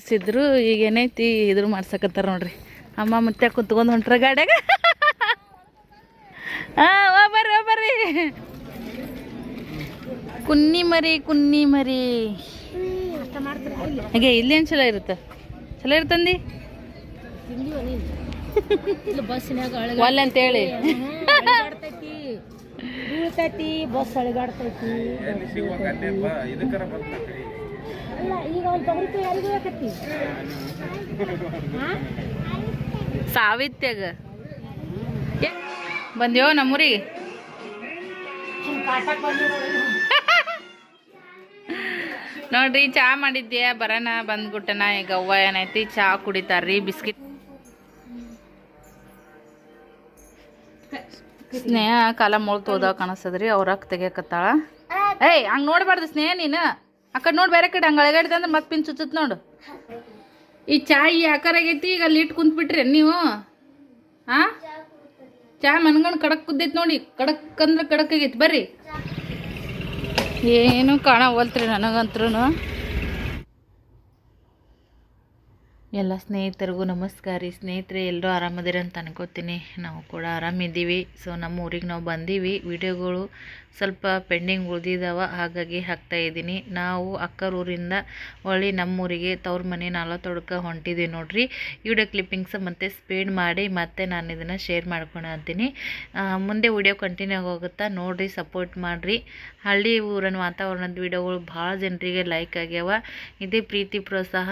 ಸಿದ್ರು ಈಗ ಏನೈತಿ ಇದ್ರ ಮಾಡ್ಸಕತ್ತಾರ ನೋಡ್ರಿ. ಅಮ್ಮ ಮತ್ತೆ ಕುತ್ಕೊಂಡು ಹೊಂಟ್ರ ಗಾಡ್ಯಾಗ. ಹಾಂ ಬರ್ರಿ ಬರ್ರಿ. ಕುನ್ನಿ ಮರಿ ಕುನ್ನಿ ಮರಿ. ಹಾಗೆ ಇಲ್ಲೇನು ಚಲೋ ಇರುತ್ತೆ? ಚಲೋ ಇರ್ತಂದಿ ಒಲ್ಲೆ ಅಂತೇಳಿ ಬಸ್ ಅಳಗಾಡ್ತೈತಿ ಸಾವಿತ್ಯಾಗ. ಬಂದ್ಯೋ ನಮ್ಮೂರಿಗೆ? ನೋಡ್ರಿ, ಚಾ ಮಾಡಿದ್ದೆ ಬರೋಣ, ಬಂದ್ಬಿಟ್ಟನ? ಈಗ ಅವ್ವ ಏನೈತಿ? ಚಾ ಕುಡಿತಾರ್ರಿ, ಬಿಸ್ಕಿಟ್. ಸ್ನೇಹ, ಕಾಲ ಮುಳ್ತು ಹೋದ ಕಾಣಿಸ್ತದ್ರಿ ಅವ್ರ ತೆಗಿಯಕತ್ತಾಳ. ಏಯ್, ಹಂಗೆ ನೋಡ್ಬಾರ್ದು ಸ್ನೇಹ ನೀನು. ಕಡೆ ನೋಡಿ ಬೇರೆ ಕಡೆ ಹಂಗೆ ಅಳಗಾಡಿದೆ ಅಂದ್ರೆ ಮತ್ತೆ ಪಿನ್ ಚುಚ್ಚುತ್ ನೋಡು. ಈ ಚಾ ಈ ಆಕಾರ ಆಗೈತಿ, ಈಗ ಅಲ್ಲಿ ಇಟ್ಟು ಕುಂತ್ಬಿಟ್ರಿ ನೀವು. ಹಾ ಚಾ ಮನ್ಗಂಡ್ ಕಡಕ್ ಕುದ್ದೈತಿ ನೋಡಿ, ಕಡಕ್ ಅಂದ್ರೆ ಕಡಕ್ ಆಗೈತಿ, ಬರ್ರಿ. ಏನು ಕಾಣವಲ್ತ್ರಿ ನನಗಂತ್ರು ಎಲ್ಲ ಸ್ನೇಹಿತರಿಗೂ ನಮಸ್ಕಾರ ರೀ. ಸ್ನೇಹಿತರೆ ಎಲ್ಲರೂ ಆರಾಮದಿರಿ ಅಂತ ಅನ್ಕೋತೀನಿ. ನಾವು ಕೂಡ ಆರಾಮಿದ್ದೀವಿ. ಸೊ ನಮ್ಮ ಊರಿಗೆ ನಾವು ಬಂದೀವಿ. ವಿಡಿಯೋಗಳು ಸ್ವಲ್ಪ ಪೆಂಡಿಂಗ್ ಉಳಿದಿದಾವ, ಹಾಗಾಗಿ ಹಾಕ್ತಾ ಇದ್ದೀನಿ. ನಾವು ಅಕ್ಕರ ಊರಿಂದ ಹೊಳ್ಳಿ ನಮ್ಮೂರಿಗೆ ತವ್ರ ಮನೆ ನಾಲತ್ತೊಡ್ಕ ಹೊಂಟಿದ್ದೀವಿ ನೋಡ್ರಿ. ವಿಡಿಯೋ ಕ್ಲಿಪ್ಪಿಂಗ್ಸ್ ಮತ್ತು ಸ್ಪೀಡ್ ಮಾಡಿ ಮತ್ತೆ ನಾನು ಇದನ್ನು ಶೇರ್ ಅಂತೀನಿ. ಮುಂದೆ ವಿಡಿಯೋ ಕಂಟಿನ್ಯೂ ಆಗೋಗುತ್ತಾ ನೋಡಿರಿ ಸಪೋರ್ಟ್ ಮಾಡಿರಿ. ಹಳ್ಳಿ ಊರಿನ ವಾತಾವರಣದ ವಿಡಿಯೋಗಳು ಭಾಳ ಜನರಿಗೆ ಲೈಕ್ ಆಗ್ಯಾವ. ಇದೇ ಪ್ರೀತಿ ಪ್ರೋತ್ಸಾಹ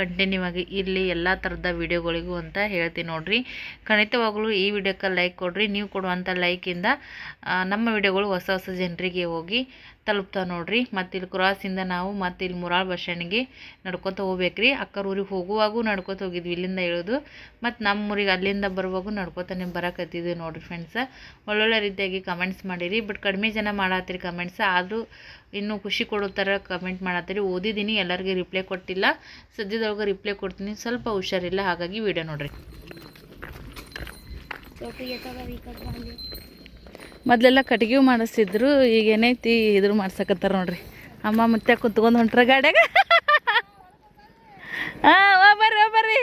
ಕಂಟಿನ್ಯೂ ಆಗಿ ಇಲ್ಲಿ ಎಲ್ಲ ಥರದ ವಿಡಿಯೋಗಳಿಗೂ ಅಂತ ಹೇಳ್ತೀನಿ ನೋಡ್ರಿ. ಖಂಡಿತವಾಗಲೂ ಈ ವಿಡಿಯೋಕ್ಕೆ ಲೈಕ್ ಕೊಡ್ರಿ. ನೀವು ಕೊಡುವಂಥ ಲೈಕಿಂದ ನಮ್ಮ ವಿಡಿಯೋಗಳು ಹೊಸ ಹೊಸ ಜನರಿಗೆ ಹೋಗಿ ತಲುಪ್ತಾ ನೋಡ್ರಿ. ಮತ್ತು ಇಲ್ಲಿ ಕ್ರಾಸಿಂದ ನಾವು ಮತ್ತು ಇಲ್ಲಿ ಮುರಾಳ್ ಬಸ್ ಸ್ಟ್ಯಾಂಡ್ಗೆ ನಡ್ಕೊತ ಹೋಗ್ಬೇಕ್ರಿ. ಅಕ್ಕರ ಊರಿಗೆ ಹೋಗುವಾಗೂ ನಡ್ಕೊತ ಹೋಗಿದ್ವಿ ಇಲ್ಲಿಂದ ಇಳಿದು. ಮತ್ತು ನಮ್ಮ ಊರಿಗೆ ಅಲ್ಲಿಂದ ಬರುವಾಗೂ ನಡ್ಕೊತಾನೆ ಬರಕತ್ತಿದ್ವಿ ನೋಡ್ರಿ ಫ್ರೆಂಡ್ಸ ಒಳ್ಳೊಳ್ಳೆ ರೀತಿಯಾಗಿ ಕಮೆಂಟ್ಸ್ ಮಾಡಿರಿ. ಬಟ್ ಕಡಿಮೆ ಜನ ಮಾಡತ್ತೀರಿ ಕಮೆಂಟ್ಸ್ ಆದರೂ ಇನ್ನೂ ಖುಷಿ ಕೊಡೋ ಥರ ಕಮೆಂಟ್ ಮಾಡತ್ತೀರಿ ಓದಿದ್ದೀನಿ, ಎಲ್ಲರಿಗೆ ರಿಪ್ಲೈ ಕೊಟ್ಟಿಲ್ಲ. ಸದ್ಯದೊಳಗೆ ರಿಪ್ಲೈ ಕೊಡ್ತೀನಿ. ಸ್ವಲ್ಪ ಹುಷಾರಿಲ್ಲ, ಹಾಗಾಗಿ ವಿಡಿಯೋ ನೋಡ್ರಿ. ಮೊದಲೆಲ್ಲ ಕಟ್ಗೆ ಮಾಡಿಸ್ತಿದ್ರು, ಈಗ ಏನೈತಿ ಇದ್ರ ಮಾಡ್ಸಕತ್ತಾರ ನೋಡ್ರಿ. ಅಮ್ಮ ಮತ್ತೆ ಕುತ್ಕೊಂಡು ಹೊಂಟ್ರ ಗಾಡ್ಯಾಗ. ಹಾಂ ಬರ್ರಿ ಬರ್ರಿ.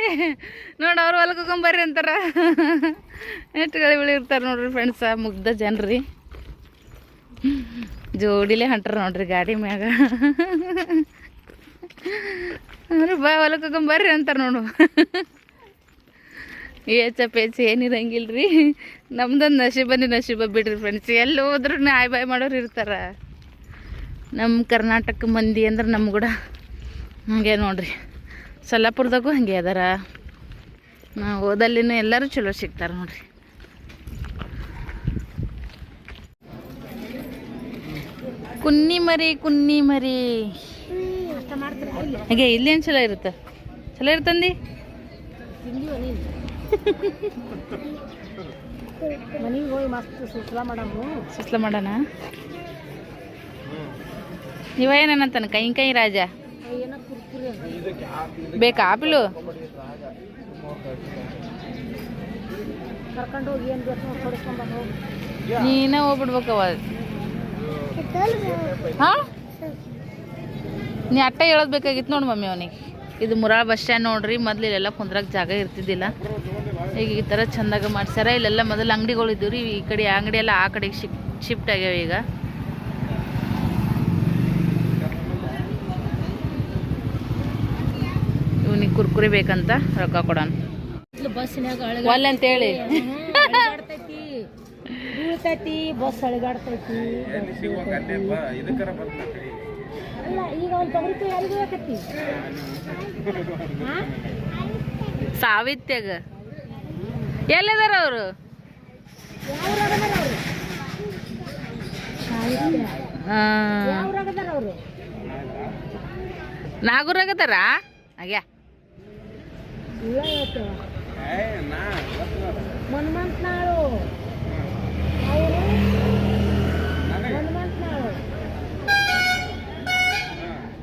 ನೋಡಿ ಅವ್ರು ಹೊಲಕ್ಕೆ ಬರ್ರಿ ಅಂತಾರ. ಎಷ್ಟು ಗಳಿ ಬಿಳಿ ಇರ್ತಾರೆ ನೋಡ್ರಿ ಫ್ರೆಂಡ್ಸ ಮುಗ್ಧ ಜನ್ರಿ. ಜೋಡಿಲೇ ಹೊಂಟ್ರ ನೋಡ್ರಿ ಗಾಡಿ ಮ್ಯಾಗ. ಬಾ ಹೊಲಕ್ಕೆ ಬರ್ರಿ ಅಂತಾರೆ ನೋಡು. ಏಚ ಪೇಚ ಏನಿರಂಗಿಲ್ರಿ ನಮ್ದೊಂದು ನಶೀಬನೇ ನಶೀಬ ಬಿಡ್ರಿ ಫ್ರೆಂಡ್ಸ್ ಎಲ್ಲಿ ಹೋದ್ರೂ ಆಯ್ ಬಾಯ್ ಮಾಡೋರು ಇರ್ತಾರೆ. ನಮ್ಮ ಕರ್ನಾಟಕ ಮಂದಿ ಅಂದ್ರೆ ನಮ್ಮ ಕೂಡ ಹಂಗೆ ನೋಡ್ರಿ. ಸೊಲ್ಲಾಪುರದಾಗೂ ಹಾಗೆ ಅದಾರ. ನಾವು ಹೋದಲ್ಲಿನೂ ಎಲ್ಲರೂ ಚಲೋ ಸಿಗ್ತಾರೆ ನೋಡ್ರಿ. ಕುನ್ನಿ ಮರಿ ಕುನ್ನಿ ಮರಿ. ಹಂಗೆ ಇಲ್ಲೇನು ಚಲೋ ಇರುತ್ತೆ? ಚಲೋ ಇರ್ತಂದಿ ಮನೆಗೆ ಹೋಗಿ ಮಸ್ತ್ ಸುಸ್ಲ ಮಾಡಮ್ಮು ಸುಸ್ಲ ಮಾಡೋಣ? ನೀವ ಏನಂತಾನ ಕೈ ಕೈ ರಾಜ? ಏನೋ ಕುರ್ಕುರಿ ಅಂತ ಬೇಕಾ ಆಪಿಲು? ಕರ್ಕೊಂಡು ಹೋಗಿ ಏನು ಬೇಕು ಕೊಡಿಸ್ಕೊಂಡ್ ಹೋಗಿ. ನೀನ ಹೋಗ್ಬಿಡ್ಬೇಕವ ಹಾ? ನೀ ಅಟ್ಟ ಹೇಳೋದು ಬೇಕಾಗಿತ್ತು ನೋಡ್ ಮಮ್ಮಿ ಅವನಿಗೆ. ಇದು ಮುರಾ ಬಸ್ ಸ್ಟ್ಯಾಂಡ್ ನೋಡ್ರಿ ಮೊದ್ಲು ಇಲ್ಲೆಲ್ಲ ಕುಂದ್ರಾಗ ಜಾಗ ಇರ್ತಿದ್ದಿಲ್ಲ. ಈಗ ಈ ಥರ ಚಂದಾಗ ಮಾಡ್ಸ್ಯಾರ. ಇಲ್ಲೆಲ್ಲ ಮೊದಲು ಅಂಗಡಿಗಳು ಇದ್ದೀವಿ ರೀ ಈ ಕಡೆ ಅಂಗಡಿ ಎಲ್ಲ ಆ ಕಡೆಗೆ ಶಿಫ್ಟ್ ಶಿಫ್ಟ್ ಆಗ್ಯಾವ ಈಗ. ಇವನಿಗೆ ಕುರ್ಕುರಿ ಬೇಕಂತ ರೊಕ್ಕ ಕೊಡೋಣ ಒಲ್ಲೆ ಅಂತೇಳಿ ಬಸ್ ಅಳಗಾಡ್ತೈತಿ. ಅಲ್ಲ ಈಗ ಯಾರಿಗೂ ಸಾವಿತ್ಯಾಗ. ಎಲ್ಲಿದಾರ ಅವರು? ನಾಗೂರಾಗದಾರ? ಆಗ್ಯಾ. ಇಲ್ಲ ಹೇಳ್ತೇವ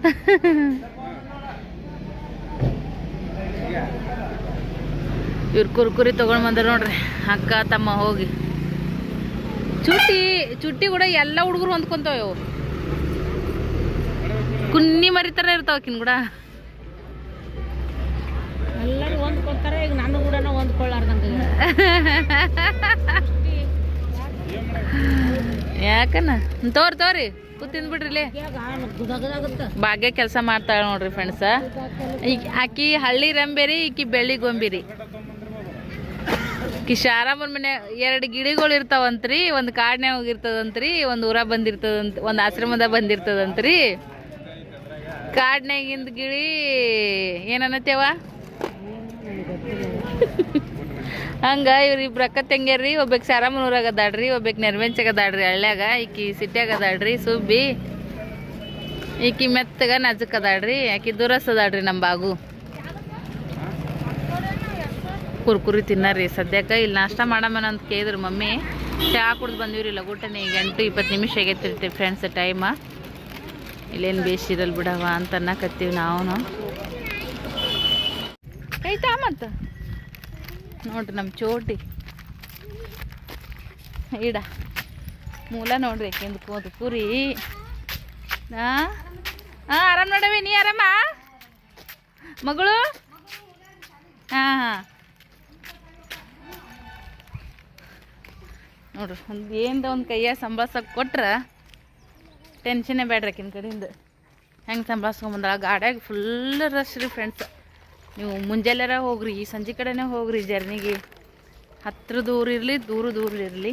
ಇವ್ರು ಕುರ್ಕುರಿ ತಗೊಂಡ್ ಬಂದ್ರ ನೋಡ್ರಿ. ಅಕ್ಕ ತಮ್ಮ ಹೋಗಿ. ಚುಟ್ಟಿ ಚುಟ್ಟಿ ಕೂಡ ಎಲ್ಲ ಹುಡುಗರು ಹೊಂದ್ಕೊಂತಾವ ಇವು. ಕುನ್ನಿ ಮರಿ ಇರ್ತಾವ ಕಿನ್ ಕೂಡ. ಎಲ್ಲರೂ ಹೊಂದ್ಕೊತಾರೆ ಈಗ ನಾನು ಯಾಕನ ತೋರಿ ತೋರಿ. ಕೂತಿಂದ್ ಬಿಡ್ರಿ ಗುದಗದಾಗುತ್ತ ಭಾಗ್ಯ ಕೆಲಸ ಮಾಡ್ತಾಳೆ ನೋಡ್ರಿ ಫ್ರೆಂಡ್ಸ ಈಗ ಆಕಿ ಹಳ್ಳಿ ರಂಬೇರಿ ಈಕಿ ಬೆಳ್ಳಿ ಗೊಂಬಿರಿ. ಈಕಿ ಶಾರಾಮನ್ ಮನೆ ಎರಡು ಗಿಡಗಳು ಇರ್ತಾವಂತ್ರಿ ಒಂದು ಕಾಡ್ನ್ಯಾಗ ಹೋಗಿರ್ತದಂತ್ರಿ ಒಂದು ಊರ ಬಂದಿರ್ತದಂತ ಒಂದು ಆಶ್ರಮದ ಬಂದಿರ್ತದಂತ್ರಿ. ಕಾಡ್ನ್ಯಾಗಿಂದ ಗಿಳಿ ಏನನ್ನತ್ತೇವ? ಹಂಗ ಇವ್ರಿಬ್ರು ಅಕ್ಕ ತಂಗ್ಯಾರ್ರಿ, ಒಬ್ಬಕ್ ಸಾರಾಮನೂರಾಗ ಅದಾಡ್ರಿ ಒಬ್ಬಕ್ ನೆರ್ವೆಂಚಗ ಅದಾಡ್ರಿ ಹಳ್ಳ್ಯಾಗ. ಈಕಿ ಸಿಟ್ಯಾಗ ಅದಾಡ್ರಿ ಸುಬ್ಬಿ. ಈಕಿ ಮೆತ್ತಗ ನಜಕ್ ಅದಾಳ್ರಿ, ಆಕಿ ದುರಸ್ ನಮ್ಮ ಬಾಗು. ಕುರ್ಕುರಿ ತಿನ್ನಾರಿ ಸದ್ಯಕ್ಕೆ ಇಲ್ಲಿ ನಾಷ್ಟ ಮಾಡಮನ ಅಂತ ಕೇಳಿದ್ರು ಮಮ್ಮಿ. ಚಹಾ ಕುಡ್ದು ಬಂದಿವ್ರಿ ಲಗುಟನೆ ಈಗ ಎಂಟು ಇಪ್ಪತ್ತು ನಿಮಿಷ ಆಗೈತಿರ್ತಿ ಫ್ರೆಂಡ್ಸ್ ಟೈಮ ಇಲ್ಲೇನು ಬೇಸಿರಲ್ ಬಿಡವ ಅಂತ ಅನ್ನಕತ್ತೀವಿ ನಾವು ಐತಾ ಮತ್ತು ನೋಡ್ರಿ ನಮ್ಮ ಚೋಟಿ. ಇಡ. ಮೂಲ ನೋಡ್ರಿ ಯಾಕೆಂದು ಕೋದು ಕುರಿ. ಹಾಂ ಹಾಂ ಆರಾಮ್ ನೋಡವಿ, ನೀ ಆರಾಮ? ಮಗಳು? ಹಾಂ ಹಾಂ. ನೋಡ್ರಿ, ಒಂದು ಏನದ ಒಂದು ಕೈಯ ಸಂಭಾಳ್ಸಕ್ಕೆ ಕೊಟ್ರೆ ಟೆನ್ಷನೇ ಬೇಡ್ರಿ ಆಕಿನ ಕಡೆಯಿಂದ. ಹೆಂಗೆ ಸಂಭಾಳ್ಸ್ಕೊಂಬಂದಾಳ ಗಾಡ್ಯಾಗ ಫುಲ್ ರಶ್ ರೀ ಫ್ರೆಂಡ್ಸ್ ನೀವು ಮುಂಜಾನೆರ ಹೋಗ್ರಿ ಸಂಜೆ ಕಡೆನೇ ಹೋಗ್ರಿ ಜರ್ನಿಗೆ. ಹತ್ರ ದೂರ ಇರಲಿ, ದೂರ ದೂರ ಇರಲಿ.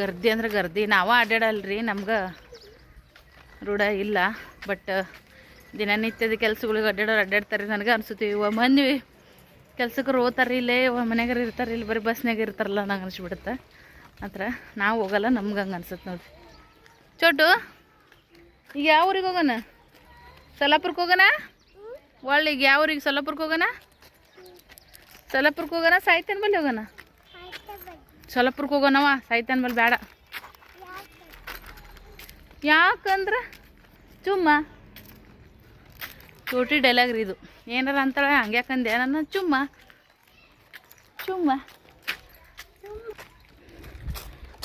ಗರ್ದಿ ಅಂದ್ರೆ ಗರ್ದಿ. ನಾವು ಅಡ್ಡಾಡಲ್ರಿ, ನಮ್ಗೆ ರೂಢ ಇಲ್ಲ. ಬಟ್ ದಿನನಿತ್ಯದ ಕೆಲಸಗಳಿಗೆ ಅಡ್ಡಾಡೋರು ಅಡ್ಡಾಡ್ತಾರೆ ನನಗೆ ಅನಿಸುತ್ತೆ. ಇವ ಮಂದಿ ಕೆಲ್ಸಕ್ಕೆ ಹೋಗ್ತಾರೆ ಇಲ್ಲೇ, ಇವ ಮನೆಗಾರ ಇರ್ತಾರೆ ಇಲ್ಲಿ, ಬರೀ ಬಸ್ನಾಗ ಇರ್ತಾರಲ್ಲ, ನಂಗೆ ಅನಿಸ್ಬಿಡುತ್ತೆ. ಹತ್ರ ನಾವು ಹೋಗಲ್ಲ, ನಮ್ಗೆ ಹಂಗೆ ಅನ್ಸುತ್ತೆ ನೋಡ್ರಿ. ಚೋಟು, ಈಗ ಯಾವ ಊರಿಗೆ ಹೋಗೋಣ? ಸಲಾಪುರಕ್ಕೆ ಹೋಗೋಣ? ಒಳ್ಳೆ ಈಗ ಯಾವ ಊರಿಗೆ ಸೊಲ್ಲಾಪುರಕ್ಕೆ ಹೋಗೋಣ? ಸೊಲ್ಲಾಪುರಕ್ಕೆ ಹೋಗೋಣ? ಸಾಯ್ತೇನ ಬಲ್ಲಿ ಹೋಗೋಣ? ಸೊಲ್ಲಾಪುರಕ್ಕೆ ಹೋಗೋಣವ? ಸಾಯ್ತೇನ ಬಲ್ಲಿ ಬೇಡ. ಯಾಕಂದ್ರೆ? ಚುಮ್ಮ. ಚೋಟಿ ಡೈಲಾಗ್ ಇದು. ಏನಾರ ಅಂತಾಳೆ? ಹಂಗ್ಯಾಕಂದೆ? ನನ್ನ ಚುಮ್ಮ. ಚುಮ್ಮ.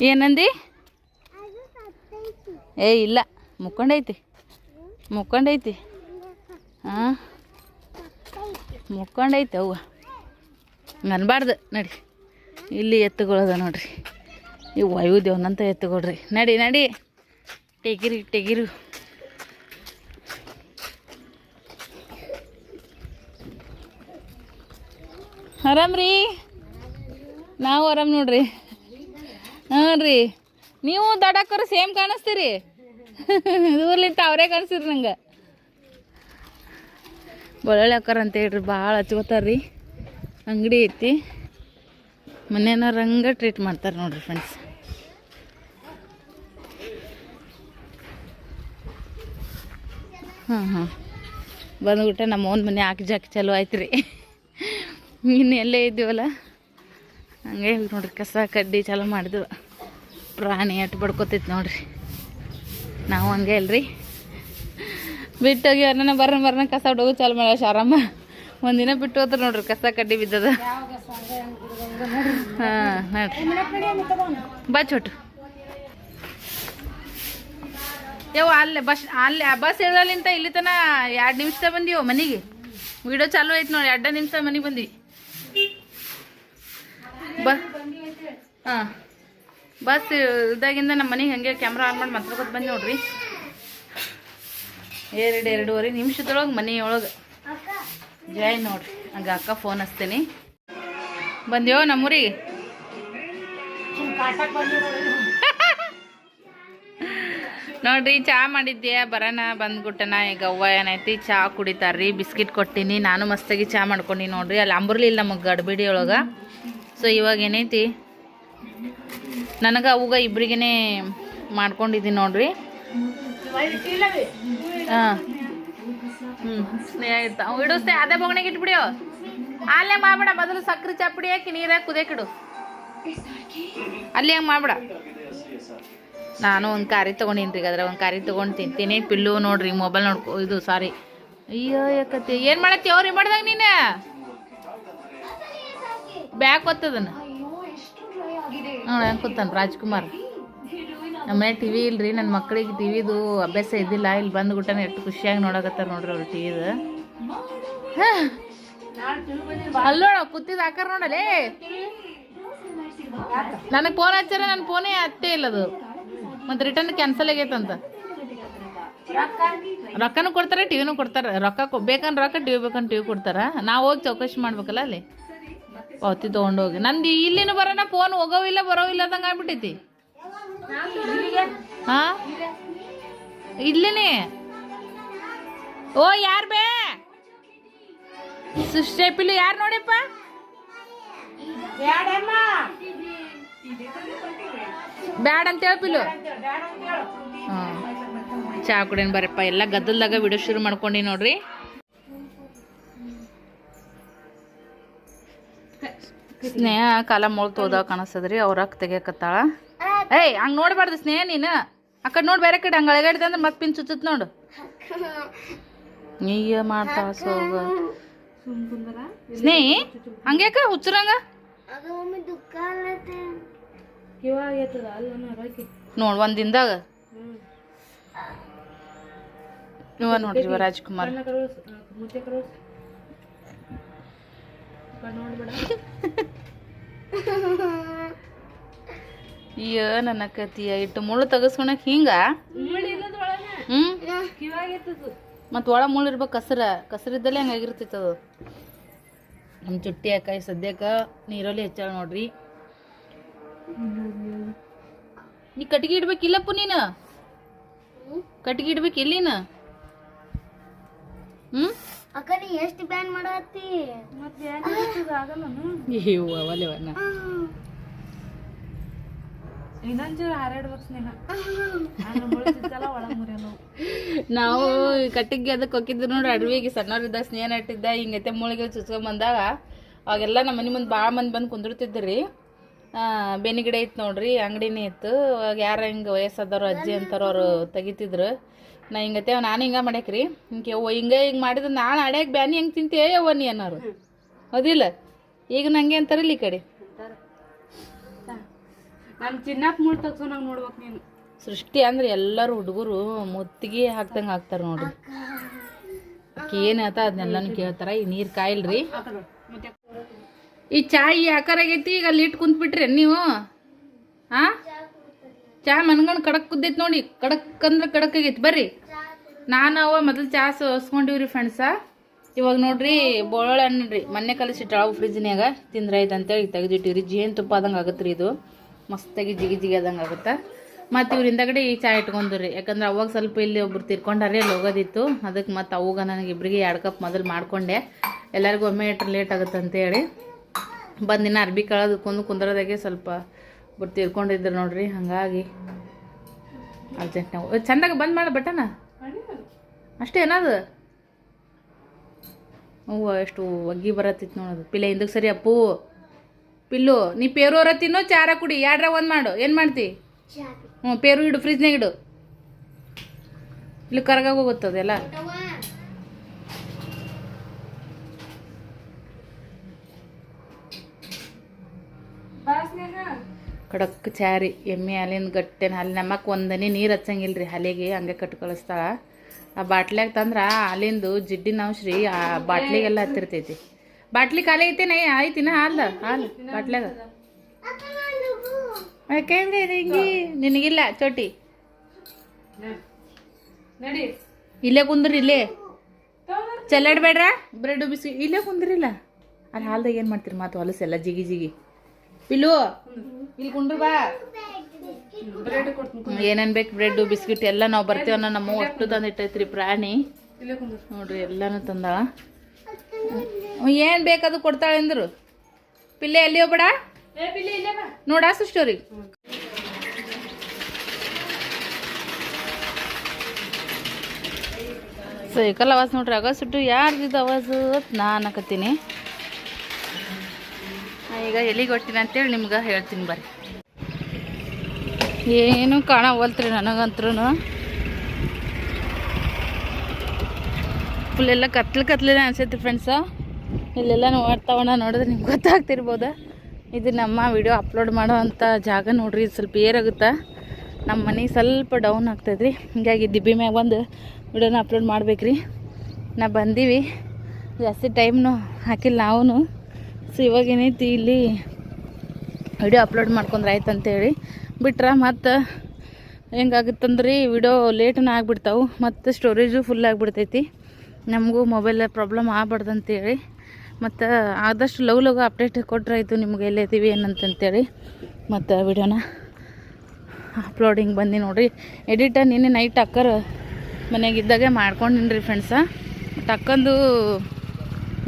ಏನಂದಿ? ಏ, ಇಲ್ಲ. ಮುಕ್ಕೊಂಡೈತಿ ಮುಕ್ಕೊಂಡೈತಿ ಹಾಂ. ಮುಕ್ಕೊಂಡೈತಿ ಅವ್ವ. ಅನ್ಬಾರ್ದು ನಡಿ. ಇಲ್ಲಿ ಎತ್ತುಗಳದ ನೋಡ್ರಿ. ಇವು ವಾಯುದೇವನಂತ ಎತ್ತುಗೊಳ್ರಿ. ನಡಿ ನಡಿ. ಟೆಗಿರಿ, ಟೆಗಿರು. ಆರಾಮ್ ರೀ? ನಾವು ಆರಾಮ್ ನೋಡ್ರಿ. ಹಾಂ ರೀ. ನೀವು ದೊಡ್ಡಕ್ಕರು ಸೇಮ್ ಕಾಣಿಸ್ತೀರಿ? ದೂರ್ಲಿಂತ ಅವರೇ ಕಾಣಿಸ್ತೀರಿ ನಂಗೆ. ಬಳ್ಳೊಳ್ಳಿ ಹಾಕಾರ ಅಂತ ಹೇಳ್ರಿ, ಭಾಳ ಹಚ್ಕೋತಾರ ರೀ ಅಂಗಡಿ ಐತಿ. ಮನೆಯವ್ರ ಹಂಗೆ ಟ್ರೀಟ್ ಮಾಡ್ತಾರೆ ನೋಡ್ರಿ ಫ್ರೆಂಡ್ಸ್ ಹಾಂ ಹಾಂ ಬಂದ್ಬಿಟ್ಟೆ ನಮ್ಮ ಓನ್ ಮನೆ ಹಾಕಿ ಜಾಕಿ ಚಲೋ ಆಯ್ತು ರೀ ಇನ್ನು ಎಲ್ಲೇ ಇದ್ದೀವಲ್ಲ? ಹಂಗೆ ನೋಡ್ರಿ, ಕಸ ಕಡ್ಡಿ ಚಾಲೂ ಮಾಡಿದ್ವು. ಪ್ರಾಣಿ ಅಟ್ಟು ಬಡ್ಕೊತೈತಿ ನೋಡ್ರಿ. ನಾವು ಹಂಗೆ ಅಲ್ರಿ. ಬಿಟ್ಟೋಗಿ ಅನ್ನ ಬರ್ನ ಬರ್ನ ಕಸ ಹುಡುಗು ಚಾಲು ಮಾಡ ಶಾರಮ್ಮ. ಒಂದಿನ ಬಿಟ್ಟು ಹೋದ್ರ ನೋಡ್ರಿ ಕಸ ಕಡ್ಡಿ ಬಿದ್ದದ. ಹಾಂ, ನೋಡ್ರಿ. ಬಾ ಚೋಟು ಯವ್ವ, ಅಲ್ಲೇ ಬಸ್ ಅಲ್ಲೇ ಬಸ್ ಇಳಲಿಂತ ಇಲ್ಲಿ ತನ ಎರಡು ನಿಮಿಷ ಬಂದಿವ ಮನೆಗೆ? ವಿಡಿಯೋ ಚಾಲು ಐತಿ ನೋಡಿ ಎರಡು ನಿಮಿಷ ಮನೆಗೆ ಬಂದ್ವಿ. ಬ, ಹಾಂ. ಬಸ್ ಇದಾಗಿಂದ ನಮ್ಮ ಮನೆಗೆ ಹಂಗೆ ಕ್ಯಾಮ್ರಾ ಆನ್ ಮಾಡಿ ಮಾತಾಡ್ಕೊತ ಬಂದು ನೋಡ್ರಿ. ಎರಡು ಎರಡೂವರೆ ನಿಮಿಷದೊಳಗೆ ಮನೆಯೊಳಗೆ. ಜಾಯ್ ನೋಡ್ರಿ. ಹಂಗೆ ಅಕ್ಕ ಫೋನ್ ಹಚ್ತೀನಿ. ಬಂದ್ಯೋ ನಮ್ಮೂರಿಗೆ? ನೋಡ್ರಿ, ಚಾ ಮಾಡಿದ್ದೆ ಬರೋಣ, ಬಂದ್ಬಿಟ್ಟಣ. ಈಗ ಅವ್ವ ಏನೈತಿ ಚಹಾ ಕುಡಿತಾರ್ರಿ, ಬಿಸ್ಕಿಟ್ ಕೊಟ್ಟಿನಿ. ನಾನು ಮಸ್ತಾಗಿ ಚಹಾ ಮಾಡ್ಕೊಂಡು ನೋಡ್ರಿ. ಅಲ್ಲಿ ಅಂಬರ್ಲಿಲ್ಲ ನಮಗೆ ಗಡ್ಬಿಡಿ ಒಳಗೆ. ಸೊ ಇವಾಗ ಏನೈತಿ? ನನಗೆ ಅವಾಗ ಇಬ್ರಿಗೇ ಮಾಡ್ಕೊಂಡಿದ್ದೀನಿ ನೋಡ್ರಿ. ಹಾಂ. ಹ್ಞೂ ಸ್ನೇಹ ಇರ್ತಾವ ಇಡಿಸ್ತೆ ಅದೇ ಬೊಗಣೆಗೆ ಇಟ್ಬಿಡಿಯೋ ಅಲ್ಲೇ ಮಾಡ್ಬೇಡ ಮೊದಲು ಸಕ್ಕರೆ ಚಾಪುಡಿ ಹಾಕಿ ನೀರಾಗ ಕುದಿಯಕಿಡು ಅಲ್ಲಿ ಹಂಗೆ ಮಾಡ್ಬೇಡ. ನಾನು ಒಂದು ಕಾರಿ ತಗೊಂಡಿನ್ರಿ ರೀ ಅದ್ರ ಒಂದು ಕಾರಿ ತಗೊಂಡ್ ತಿಂತೀನಿ. ಪಿಲ್ಲು ನೋಡ್ರಿ ಮೊಬೈಲ್ ನೋಡ್ಕೊ ಇದು ಸಾರಿ. ಅಯ್ಯೋ ಯಾಕತ್ತಿ ಏನು ಮಾಡತ್ತಿ? ಅವ್ರಿ ಮಾಡ್ದಾಗ ನೀನು? ಬ್ಯಾಕ್ ಒತ್ತದನ್ನ. ನೋಡಿ ಹೆಂಗೆ ಕೂತಾನ ರಾಜ್ಕುಮಾರ್. ನಮ್ಮ ಮನೆ ಟಿ ವಿ ಇಲ್ರಿ ನನ್ನ ಮಕ್ಕಳಿಗೆ ಟಿ ವಿದು ಅಭ್ಯಾಸ ಇದ್ದಿಲ್ಲ ಇಲ್ಲಿ ಬಂದ್ಬಿಟ್ಟನೆ ಎಷ್ಟು ಖುಷಿಯಾಗಿ ನೋಡಕತ್ತಾರ ನೋಡ್ರಿ ಅವ್ರು ಟಿ ವಿದು ಅಲ್ಲೋಣ ಕುತ್ತಿದ ಹಾಕಾರ ನೋಡಲೇ ನನಗೆ ಫೋನ್ ಹಚ್ಚಾರ ನನ್ನ ಫೋನೇ ಅತ್ತೇ ಇಲ್ಲ ಅದು. ಮತ್ತೆ ರಿಟರ್ನ್ ಕ್ಯಾನ್ಸಲ್ ಆಗೈತಂತ ರೊಕ್ಕನೂ ಕೊಡ್ತಾರೆ, ಟಿವಿನೂ ಕೊಡ್ತಾರೆ. ರೊಕ್ಕ ಬೇಕಂದ್ರೆ ರೊಕ್ಕ, ಟಿವಿ ಬೇಕಂದ್ರೆ ಟಿವಿ ಕೊಡ್ತಾರ. ನಾವು ಹೋಗಿ ಚೌಕಾಶಿ ಮಾಡ್ಬೇಕಲ್ಲ ಅಲ್ಲಿ? ಪಾವತಿ ತೊಗೊಂಡೋಗಿ ನಂದು ಇಲ್ಲಿನೂ ಬರೋಣ ಫೋನ್ ಹೋಗೋವಿಲ್ಲ, ಬರೋವಿಲ್ಲ, ಅದಂಗೆ ಆಗ್ಬಿಟ್ಟೈತಿ ಹಾ? ಇಲ್ಲಿನೇ. ಓ ಯಾರು ಬೇ? ಸ್ಟೆಪಿಲು ಯಾರು ನೋಡಿಪ್ಪ? ಬ್ಯಾಡ ಅಂತ ಹೇಳ್ಪಿಲು ಹಾಂ. ಚಾ ಕುಡಿಯನ್ ಬರಪ್ಪ ಎಲ್ಲ ಗದ್ದಲ್ದಾಗ ವಿಡಿಯೋ ಶುರು ಮಾಡ್ಕೊಂಡಿ ನೋಡ್ರಿ. ಸ್ನೇಹ ಕಾಲ ಮುಳ್ತು ಹೋದ ಕಾಣಿಸ್ತದ್ರಿ ಅವ್ರ ಅಕ್ಕ ತೆಗಿಯಕತ್ತಾಳ. ಏಯ್ ಹಂಗ್ ನೋಡ್ಬಾರ್ದು ಸ್ನೇಹ ನೀನು. ಆ ಕಡೆ ನೋಡಿ ಬೇರೆ ಕಡೆ ಹಂಗ ಅಳಗಾಡಿದೆ ಅಂದ್ರೆ ಮತ್ತೆ ಪಿನ್ ಚುಚ್ಚುತ್ ನೋಡು. ನೀಯ ಮಾಡ್ತಾ ಸೋಗ. ಸ್ನೇಹಿ ಹಂಗ್ಯಾಕ ಹುಚ್ಚರಂಗ? ನೋಡ್ ಒಂದ್ ದಿನದಾಗ. ಇವ ನೋಡ್ರಿ ಇವ ರಾಜ್ಕುಮಾರ್. ಅಯ್ಯ ನನ್ನ ಕತಿಯ ಇಟ್ಟು ಮುಳ್ಳು ತೆಗಸ್ಕೊಳಕ್ ಹಿಂಗ? ಹ್ಮ್? ಮತ್ ಒಳ ಮುಳ್ಳು ಇರ್ಬೇಕು ಕಸರ. ಕಸರಿದ್ದಲ್ಲೇ ಹಂಗಾಗಿರ್ತೈತೆ ಅದು. ನಮ್ಮ ಚುಟ್ಟಿ ಅಕ್ಕ ಸದ್ಯಕ್ಕ ನೀರಲ್ಲಿ ಹೆಚ್ಚಾಳ ನೋಡ್ರಿ. ನೀ ಕಟ್ಗೆ ಇಡ್ಬೇಕಿಲ್ಲಪ್ಪ ನೀನು? ಕಟ್ಗೆ ಇಡ್ಬೇಕು ಎಲ್ಲಿನ ಹ್ಮ್? ಅಕ್ಕ ನೀ ಎಷ್ಟು ಬ್ಯಾನ್ ಮಾಡತ್ತಿ ನಾವು ಕಟ್ಟಿಗೆ ಅದಕ್ಕೆ ಹೋಗಿದ್ದು ನೋಡ್ರಿ ಅಡವಿಗೆ ಸಣ್ಣವ್ರಿದ್ದಾಗ ಸ್ನೇಹ ನಟ್ಟಿದ್ದ, ಹಿಂಗೈತೆ ಮೂಳಿಗೆ ಚುಚ್ಕೊಂಡ್ ಬಂದಾಗ, ಅವಾಗೆಲ್ಲ ನಮ್ಮ ಮನೆ ಮುಂದೆ ಭಾಳ ಮಂದಿ ಬಂದು ಕುಂದಿರ್ತಿದ್ರಿ. ಬೆನಿಗಿಡ ಇತ್ತು ನೋಡ್ರಿ, ಅಂಗಡಿನೇ ಇತ್ತು. ಅವಾಗ ಯಾರು ಹಿಂಗೆ ವಯಸ್ಸಾದವ್ರು, ಅಜ್ಜಿ ಅಂತಾರ ಅವರು ತೆಗಿತಿದ್ರು. ನಾ ಹಿಂಗತೆ ನಾನು ಹಿಂಗೆ ಮಾಡ್ಯಾಕ್ರಿ. ಹಿಂಗೆ ಓ ಹಿಂಗೆ ಹಿಂಗೆ ಮಾಡಿದ್ರೆ ನಾನು ಅಡ್ಯಾಕ ಬ್ಯಾನಿ ಹೆಂಗೆ ತಿಂತೀಯ ಯವ್ವ ನೀ ಅನ್ನೋರು. ಹೌದಿಲ್ಲ? ಈಗ ನಂಗೆ ಅಂತಾರಲ್ಲ ಈ ಕಡೆ. ನಾನು ತಗ್ಸೋನಂಗ್ ನೋಡ್ಬೇಕು ನೀನು. ಸೃಷ್ಟಿ ಅಂದ್ರೆ ಎಲ್ಲರೂ ಹುಡುಗರು ಮುತ್ತಿಗೆ ಹಾಕ್ದಂಗೆ ಹಾಕ್ತಾರ ನೋಡ್ರಿ ಆಕಿ ಏನ್ ಆತ ಅದನ್ನೆಲ್ಲನೂ ಕೇಳ್ತಾರ? ಈ ನೀರ್ ಕಾಯಿಲ್ರಿ. ಈ ಚಾ ಈ ಆಕಾರ ಆಗೈತಿ ಈಗ ಅಲ್ಲಿ ಇಟ್ಟು ಕುಂತ್ಬಿಟ್ರಿ ನೀವು? ಹಾ ಚಾ ಮನ್ಗಣ್ ಕಡಕ್ ಕುದ್ದೈತಿ ನೋಡಿ. ಕಡಕ್ ಅಂದ್ರೆ ಕಡಕ್ ಆಗೈತಿ. ಬರ್ರಿ. ನಾನು ಅವ ಮೊದಲು ಚಾ ಸೋಸ್ಕೊಂಡಿವ್ರಿ ಫ್ರೆಂಡ್ಸ ಇವಾಗ ನೋಡ್ರಿ ಬೋಳೊಳೆ ಹಣ್ಣು ರೀ ಮೊನ್ನೆ ಕಲಿಸಿಟ್ಟಾಳ ಫ್ರಿಜ್ನ್ಯಾಗ ತಿಂದ್ರೆ ಆಯ್ತು ಅಂತೇಳಿ ತೆಗೆದಿಟ್ಟಿವ್ರಿ. ಜೇನು ತುಪ್ಪ ಆದಂಗೆ ಆಗತ್ತೆ ರೀ ಇದು. ಮಸ್ತಾಗಿ ಜಿಗಿ ಜಿಗಿ ಆದಂಗೆ ಆಗುತ್ತೆ? ಮತ್ತು ಇವ್ರ ಹಿಂದಗಡೆ ಈ ಚಾ ಇಟ್ಕೊಂಡ್ರಿ. ಯಾಕಂದ್ರೆ ಅವಾಗ ಸ್ವಲ್ಪ ಇಲ್ಲಿ ಒಬ್ರು ತಿರ್ಕೊಂಡಾರೆ, ಅಲ್ಲಿ ಹೋಗೋದಿತ್ತು. ಅದಕ್ಕೆ ಮತ್ತು ಅವಾಗ ನನಗೆ ಇಬ್ಬರಿಗೆ ಎರಡು ಕಪ್ ಮೊದಲು ಮಾಡ್ಕೊಂಡೆ. ಎಲ್ಲರಿಗೂ ಒಮ್ಮೆ ಇಟ್ರೆ ಲೇಟ್ ಆಗುತ್ತೆ ಅಂತೇಳಿ ಬಂದಿನ ಅರ್ಬಿ ಕಳೋದು ಕುಂದು ಕುಂದ್ರದಾಗೆ ಸ್ವಲ್ಪ ಒಬ್ರು ತಿರ್ಕೊಂಡಿದ್ರು ನೋಡ್ರಿ, ಹಾಗಾಗಿ ಅರ್ಜೆಂಟ್ ನಾವು ಚೆಂದಾಗ ಬಂದ್ ಮಾಡ ಬಟನ ಅಷ್ಟೇ ಏನದು? ಹೂವು, ಎಷ್ಟು ಒಗ್ಗಿ ಬರತ್ತಿತ್ತು ನೋಡೋದು ಪಿಲೆ ಹಿಂದಕ್ಕೆ ಸರಿ ಅಪ್ಪು. ಪಿಲ್ಲು ನೀ ಪೇರು ತಿನ್ನೋ ಚಾರ ಕುಡಿ ಯಾಡ್ರ ಒಂದು ಮಾಡು. ಏನು ಮಾಡ್ತಿ? ಹ್ಞೂ ಪೇರು ಇಡು ಫ್ರಿಜ್ನಾಗ ಇಡು. ಇಲ್ಲಿ ಕರಗಾಗ ಹೋಗುತ್ತದೆಲ್ಲ ಕಡಕ್ ಚಾರಿ ಎಮ್ಮೆ ಹಾಲಿನ ಗಟ್ಟೆನ ಹಾಲಿನ ನಮ್ಮಕ್ಕ ಒಂದನಿ ನೀರು ಹಚ್ಚಂಗಿಲ್ರಿ ರೀ ಹಾಲಿಗೆ ಹಂಗೆ ಕಟ್ ಕಳಿಸ್ತಾಳ ಆ ಬಾಟ್ಲ್ಯಾಗ ತಂದ್ರೆ ಹಾಲಿಂದು ಜಿಡ್ಡಿನ ಅಂಶ ರೀ ಆ ಬಾಟ್ಲಿಗೆಲ್ಲ ಹತ್ತಿರ್ತೈತಿ. ಬಾಟ್ಲಿ ಖಾಲಿ ಐತೇನೆ ಆಯ್ತಿನ ಹಾಲ್ದ ಹಾಲು ಬಾಟ್ಲ್ಯಾಗ. ಯಾಕೆಂದ್ರೆ ಹಿಂಗಿ, ನಿನಗಿಲ್ಲ, ಚೋಟಿ. ಇಲ್ಲೇ ಕುಂದ್ರಿ, ಇಲ್ಲೇ. ಚೆಲ್ಲಾಡ್ಬೇಡ್ರ ಬ್ರೆಡ್ ಬಿಸಿ ಇಲ್ಲೇ ಕುಂದ್ರಿಲ್ಲ. ಅಲ್ಲಿ ಹಾಲ್ದಾಗ ಏನು ಮಾಡ್ತೀರಿ ಮಾತು, ಹೊಲಸೆಲ್ಲ ಜಿಗಿ ಜಿಗಿ. ಪಿಲ್ಲು, ಇಲ್ಲಿ ಕುಂಡ್ರು ಬಾ. ಬ್ರೆಡ್ ಕೊಡ್ತೀನಿ ಏನೇನು ಬೇಕು ಬ್ರೆಡ್, ಬಿಸ್ಕಿಟ್ ಎಲ್ಲ ನಾವು ಬರ್ತೀವನ್ನ ನಮ್ಮ ಅಷ್ಟು ತಂದಿಟ್ಟೈತ್ರಿ ಪ್ರಾಣಿ. ನೋಡ್ರಿ, ಎಲ್ಲಾನು ತಂದಾಳ. ಏನು ಬೇಕದು ಕೊಡ್ತಾಳೆ ಅಂದ್ರು. ಪಿಲ್ಲೆ ಎಲ್ಲಿ ಹೋಗ್ಬೇಡ? ನೋಡ ಸ್ಟೋರಿ. ಸೈಕಲ್ ಅವಾಜ್ ನೋಡ್ರಿ ಆಗ ಸುಟ್ಟು ಯಾರ್ದಿದ್ದು ಅವಾಜು? ನಾ ಅನ್ನಕತ್ತೀನಿ ಈಗ ಎಲ್ಲಿಗೆ ಹೊಟ್ಟಿನ ಅಂತೇಳಿ ನಿಮ್ಗೆ ಹೇಳ್ತೀನಿ ಬರ್ರಿ. ಏನು ಕಾಣವಲ್ತ್ರಿ ನನಗಂತ್ರೂ ಫುಲ್ ಎಲ್ಲ ಕತ್ಲು ಕತ್ಲೇ ಅನ್ಸೈತಿ ಫ್ರೆಂಡ್ಸ ಇಲ್ಲೆಲ್ಲ ನೋಡ್ತಾವಣ ನೋಡಿದ್ರೆ ನಿಮ್ಗೆ ಗೊತ್ತಾಗ್ತಿರ್ಬೋದು? ಇದು ನಮ್ಮ ವಿಡಿಯೋ ಅಪ್ಲೋಡ್ ಮಾಡೋ ಅಂಥ ಜಾಗ ನೋಡ್ರಿ ಸ್ವಲ್ಪ ಏರಾಗುತ್ತೆ? ನಮ್ಮ ಮನೆ ಸ್ವಲ್ಪ ಡೌನ್ ಆಗ್ತೈತ್ರಿ. ಹಿಂಗಾಗಿ ದಿಬ್ಬಿ ಮ್ಯಾಗ ಬಂದು ವಿಡಿಯೋನ ಅಪ್ಲೋಡ್ ಮಾಡ್ಬೇಕ್ರಿ. ನಾ ಬಂದೀವಿ. ಜಾಸ್ತಿ ಟೈಮ್ನು ಹಾಕಿಲ್ಲ ನಾವು ಸೊ ಇವಾಗ ಏನೈತಿ ಇಲ್ಲಿ ವಿಡಿಯೋ ಅಪ್ಲೋಡ್ ಮಾಡ್ಕೊಂಡ್ರೆ ಆಯ್ತು ಅಂತೇಳಿ. ಬಿಟ್ರೆ ಮತ್ತು ಹೆಂಗಾಗುತ್ತಂದ್ರೆ ವಿಡಿಯೋ ಲೇಟನ ಆಗ್ಬಿಡ್ತಾವೆ. ಮತ್ತು ಸ್ಟೋರೇಜು ಫುಲ್ ಆಗಿಬಿಡ್ತೈತಿ. ನಮಗೂ ಮೊಬೈಲ್ ಪ್ರಾಬ್ಲಮ್ ಆಗ್ಬಾರ್ದು ಅಂತೇಳಿ ಮತ್ತು ಆದಷ್ಟು ಲವ್ ಲವ್ ಅಪ್ಡೇಟ್ ಕೊಟ್ಟರೆ ಆಯಿತು ನಿಮ್ಗೆ ಎಲ್ಲೈತೀವಿ ಏನಂತಂತೇಳಿ. ಮತ್ತು ವಿಡಿಯೋನ ಅಪ್ಲೋಡಿಂಗ್ ಬಂದು ನೋಡಿರಿ. ಎಡಿಟ ನಿನ್ನೆ ನೈಟ್ ಅಕ್ಕರ್ ಮನೆಯಾಗಿದ್ದಾಗೆ ಮಾಡ್ಕೊಂಡಿನಿ ರೀ ಫ್ರೆಂಡ್ಸ ಟಕ್ಕಂದು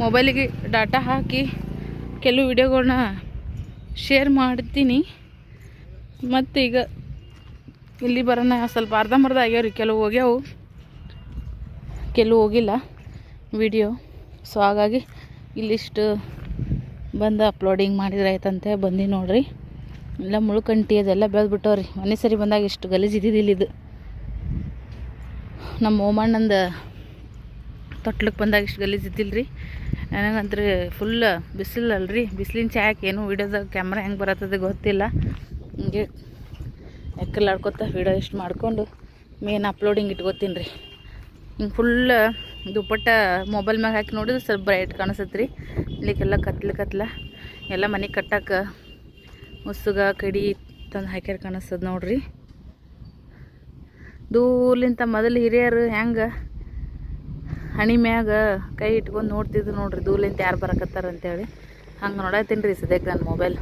ಮೊಬೈಲಿಗೆ ಡಾಟಾ ಹಾಕಿ ಕೆಲವು ವಿಡಿಯೋಗಳನ್ನ ಶೇರ್ ಮಾಡ್ತೀನಿ. ಮತ್ತು ಈಗ ಇಲ್ಲಿ ಬರೋಣ, ಸ್ವಲ್ಪ ಅರ್ಧಂಬರ್ಧ ಆಗ್ಯಾವ ರೀ ಕೆಲವು ಹೋಗ್ಯಾವು. ಕೆಲವು ಹೋಗಿಲ್ಲ ವಿಡಿಯೋ. ಸೊ ಹಾಗಾಗಿ ಇಲ್ಲಿಷ್ಟು ಬಂದು ಅಪ್ಲೋಡಿಂಗ್ ಮಾಡಿದ್ರೆ ಆಯ್ತಂತೆ, ಬಂದು ನೋಡ್ರಿ. ಎಲ್ಲ ಮುಳ್ಕಂಟಿ ಅದೆಲ್ಲ ಬೆಳೆದ್ಬಿಟ್ಟವ್ರಿ. ಮನೆ ಸರಿ ಬಂದಾಗ ಇಷ್ಟು ಗಲೀಜು ಇದ್ದಿದ್ದಿಲ್ಲ ಇದು. ನಮ್ಮ ಓಮಣ್ಣಂದು ತೊಟ್ಲಕ್ಕೆ ಬಂದಾಗ ಇಷ್ಟು ಗಲೀಜು ಇದ್ದಿಲ್ಲ ರೀ ನನಗಂದ್ರೆ ಫುಲ್ ಬಿಸಿಲಲ್ರಿ ಬಿಸಿಲಿನ ಚಾಯಕ್ಕೆ ಏನು ವಿಡಿಯೋದಾಗ ಕ್ಯಾಮ್ರಾ ಹೆಂಗೆ ಬರತ್ತದ ಗೊತ್ತಿಲ್ಲ. ಹಿಂಗೆ ಎಕ್ಕಲಾಡ್ಕೊತ ವಿಡಿಯೋ ಇಷ್ಟು ಮಾಡಿಕೊಂಡು ಮೇನ್ ಅಪ್ಲೋಡಿಂಗ್ ಇಟ್ಕೊತೀನಿ ರೀ ಹಿಂಗೆ ಫುಲ್ ದುಪ್ಪಟ್ಟ ಮೊಬೈಲ್ ಮ್ಯಾಗ ಹಾಕಿ ನೋಡಿದ್ರೆ ಸ್ವಲ್ಪ ಬ್ರೈಟ್ ಕಾಣಿಸತ್ತೆ ರೀ ಇಲ್ಲಿಗೆಲ್ಲ ಕತ್ಲೆ ಕತ್ಲ, ಎಲ್ಲ ಮನೆ ಕಟ್ಟಕ್ಕೆ ಮುಸುಗ, ಕಡಿ ತಂದು ಹಾಕ್ಯಾರ ಕಾಣಿಸ್ತದ ನೋಡ್ರಿ. ದೂರ್ಲಿಂತ ಮೊದಲು ಹಿರಿಯರು ಹೆಂಗೆ ಹಣಿ ಮ್ಯಾಗ ಕೈ ಇಟ್ಕೊಂಡು ನೋಡ್ತಿದ್ರು ನೋಡ್ರಿ, ದೂರ್ಲಿಂತ ಯಾರು ಬರಕತ್ತಾರ ಅಂತೇಳಿ. ಹಂಗೆ ನೋಡತ್ತೀನಿ ರೀ ಸದ್ಯಕ್ಕೆ ನನ್ನ ಮೊಬೈಲ್